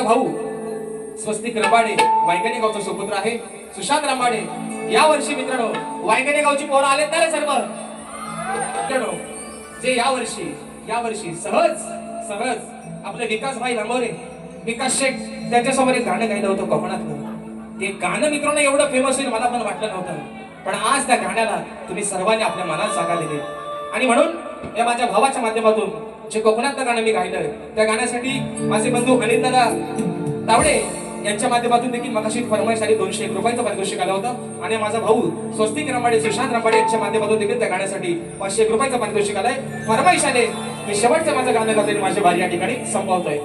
माझा भाऊ स्वस्तिक रंबाडे वायगणे गावचा सुपुत्र आहे. सुशांत रंबाडे. या वर्षी मित्रांनो वायगणे गावची पोरं आले ना रे सर्व? मित्रांनो जे या वर्षी या वर्षी सहज सहज आपले विकास भाई लांबवरे विकास शेख त्यांच्यासमोर एक गाणं गायलं होतं कोकणातलं. ते गाणं मित्रांनो एवढं फेमस होईल मला पण वाटलं नव्हतं. पण आज त्या गाण्याला तुम्ही सर्वांनी आपल्या मनात जागा दिली. आणि म्हणून या माझ्या भावाच्या माध्यमातून जे कोकणातलं गाणं मी गायलंय त्या गाण्यासाठी माझे बंधू अनिलदादा तावडे यांच्या माध्यमातून देखील मगाशी फरमाईश आणि दोनशे एक रुपयाचं पारितोषिक आलं होतं. आणि माझा भाऊ स्वस्तिक रंबाडे सुशांत रंबाडे यांच्या माध्यमातून देखील त्या गाण्यासाठी पाचशे एक रुपयाचं पारितोषिक आलंय. फरमाईश आले मी शेवटचं माझं गाणं गातोय माझे भारी या ठिकाणी संपवतोय.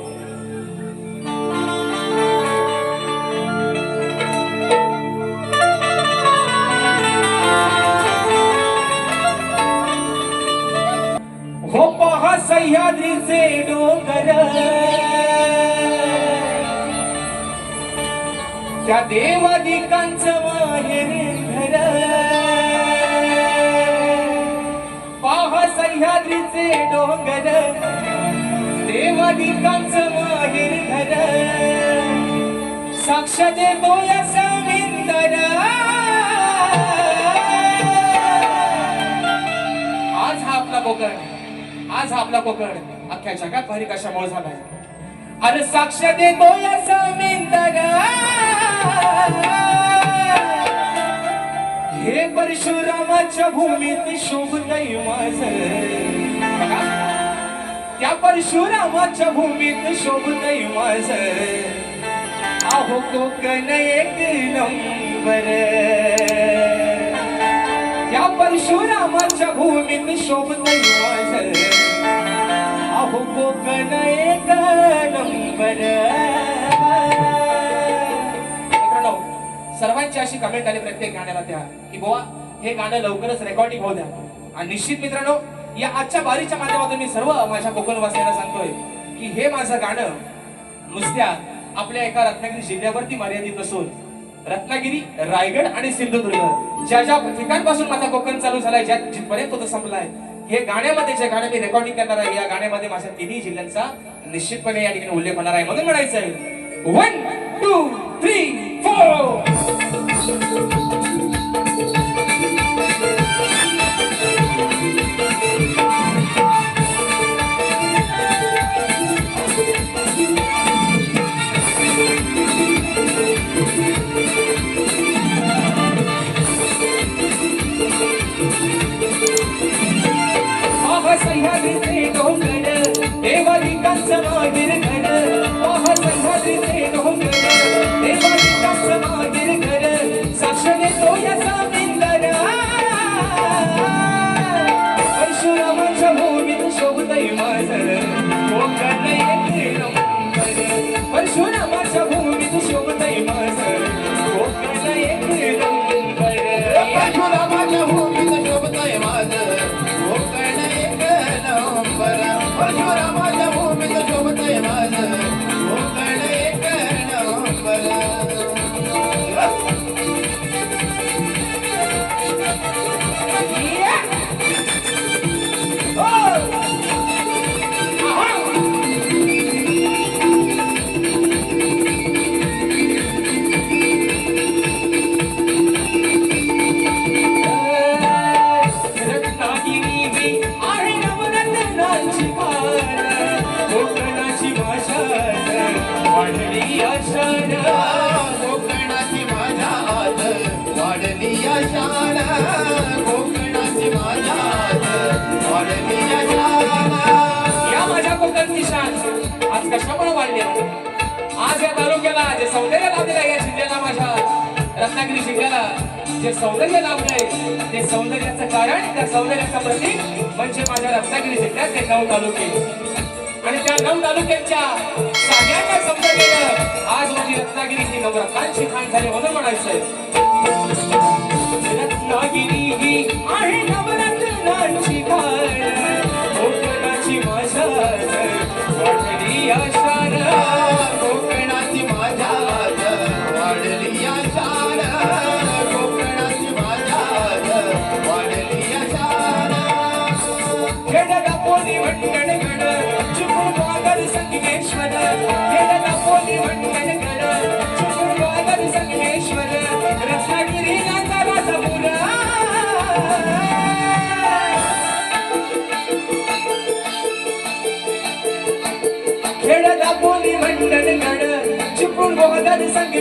त्या देवादिकांचं माहेर घर. पाहा सह्याद्रीचे डोंगर. देवादिकांचं माहेर घर. साक्ष देतो या समिंदर. आज हा आपला कोकण आज हा आपला कोकण अख्ख्या जगात भारी कशामुळे झालाय? अरे साक्ष देतो या समिंदर. परशुरामाच्या भूमीत शोभतय माझ. त्या परशुरामाच्या भूमीत शोभतय माझ. आहो कोकण एक नंबर. या परशुरामाच्या भूमीत शोभतय माझ. आहो कोकण एक नंबर. सर्वांची अशी कमेंट आली प्रत्येक गाण्याला त्या की बुवा हे गाणं लवकरच रेकॉर्डिंग होऊ द्या. आणि निश्चित मित्रांनो या आजच्या बारीच्या माध्यमातून मी सर्व माझ्या कोकणवासियांना सांगतोय की हे माझं गाणं नुसत्या आपल्या एका रत्नागिरी जिल्ह्यावरती मर्यादित नसून रत्नागिरी रायगड आणि सिंधुदुर्ग ज्या ज्या ठिकाणपासून माझा कोकण चालू झालाय ज्या जिथपर्यंत तो संपलाय हे गाण्यामध्ये जे गाणं मी रेकॉर्डिंग करणार आहे या गाण्यामध्ये माझ्या तिन्ही जिल्ह्यांचा निश्चितपणे या ठिकाणी उल्लेख होणार आहे. म्हणून म्हणायचं आहे one two three four Thank you. साक्ष देतो याचा बिंदर कोकणाची माझ्या आज वाढली या शान कोकणाची माझ्या आज वाढली या शान या माझ्या कोकणची शान. आज कशामुळे वाढली आहे? आज या तालुक्याला जे सौंदर्य लाभलेलं आहे या जिल्ह्याला माझ्या रत्नागिरी जिल्ह्याला जे सौंदर्य लाभलंय ते सौंदर्याचं कारण त्या सौंदर्याचं प्रतीक म्हणजे माझ्या रत्नागिरी जिल्ह्यात ते नऊ तालुके. आणि त्या नऊ तालुक्यांच्या सगळ्यांना समजलेलं आज म्हणजे माझी रत्नागिरी ही नवरत्नांची खाण झाली म्हणून म्हणायचंय.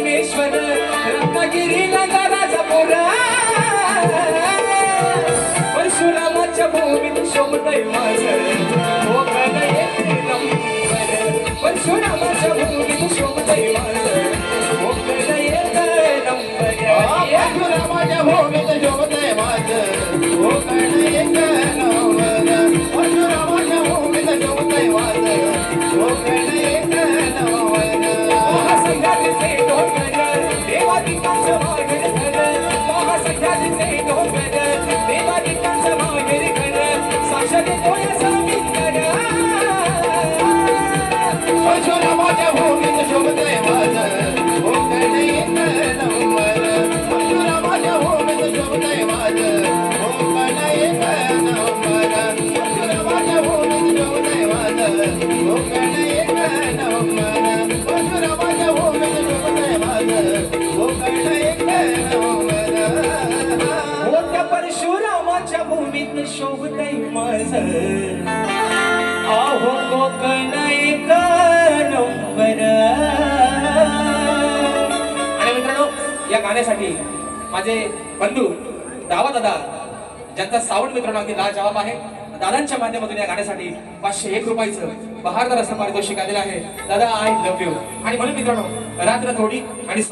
परमेश्वर रत्नागिरी नगराचा पुरा परशुरामाच्या भूमीत शोभतय माझं. हो कोकण एक नंबर. परशुरामाच्या भूमीत शोभतय माझं. हो कोकण एक हो नंबर. परशुरामाच्या भूमीत शोभतय माझं. कोकण एक नवल परशुरामाच्या भूमीत शोभतय माझं. कोकण महासंघाचे डोंगर भूमीत शोभतय आहो कोकण एक नंबर आणि मित्रांनो या गाण्यासाठी माझे बंधू दावा दादा ज्यांचा सावंत मित्रांनो अगदी लाजवाब आहे दादांच्या माध्यमातून या गाण्यासाठी पाचशे एक रुपयाचं बहारदार असं पारितोषिक आलेलं आहे. दादा आय लव्ह यू आणि म्हणून मित्रांनो रात्र थोडी आणि